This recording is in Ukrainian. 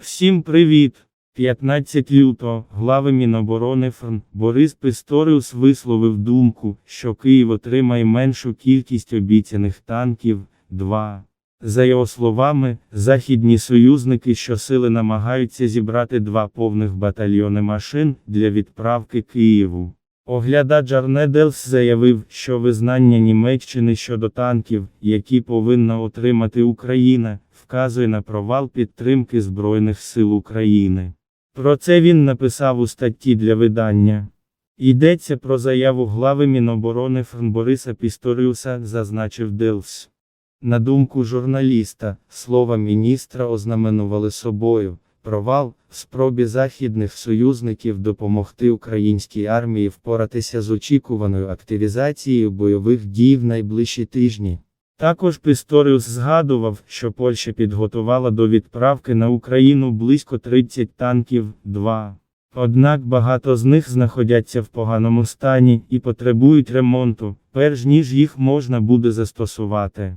Всім привіт! 15 лютого глави Міноборони ФРН Борис Писторіус висловив думку, що Київ отримає меншу кількість обіцяних танків 2. За його словами, західні союзники щосили намагаються зібрати два повних батальйони машин для відправки Києву. Оглядач Арнеделс заявив, що визнання Німеччини щодо танків, які повинна отримати Україна, вказує на провал підтримки Збройних сил України. Про це він написав у статті для видання. Йдеться про заяву глави Міноборони ФРН Бориса Пісторіуса, зазначив Делс. На думку журналіста, слова міністра ознаменували собою провал в спробі західних союзників допомогти українській армії впоратися з очікуваною активізацією бойових дій в найближчі тижні. Також Пісторіус згадував, що Польща підготувала до відправки на Україну близько 30 танків 2. Однак багато з них знаходяться в поганому стані і потребують ремонту, перш ніж їх можна буде застосувати.